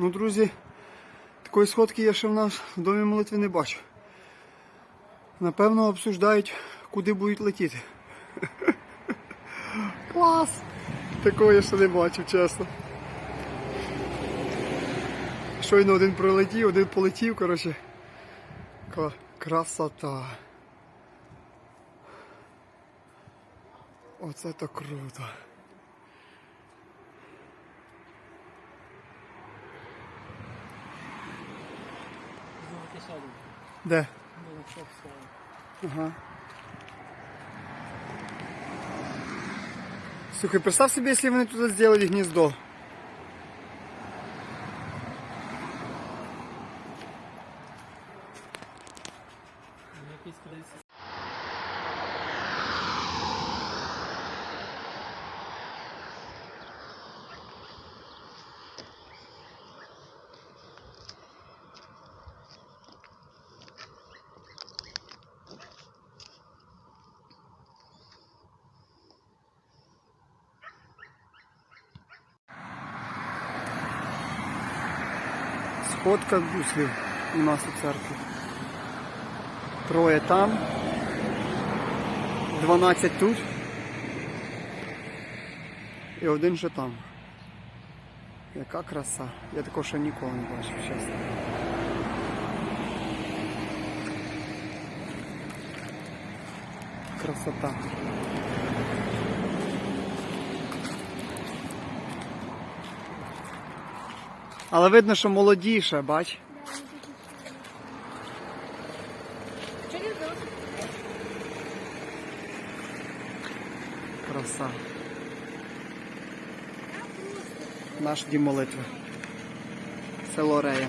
Ну, друзі, такої сходки я ще в нас в домі молитви не бачу. Напевно, обсуждають, куди будуть летіти. Клас! Такого я ще не бачив, чесно. Щойно один пролетів, один полетів, коротше. Красота. Оце то круто. Сядемо. Де? Ну. Ага. Слухай, представь себе, если вони тут сделали гнездо. Сходка гуслів у нас у церкві. Троє там. 12 тут. І один ще там. Яка краса. Я такого ще ніколи не бачив, чесно. Красота. Але видно, що молодіше, бач. Краса. Наш дім молитви. Село Рея.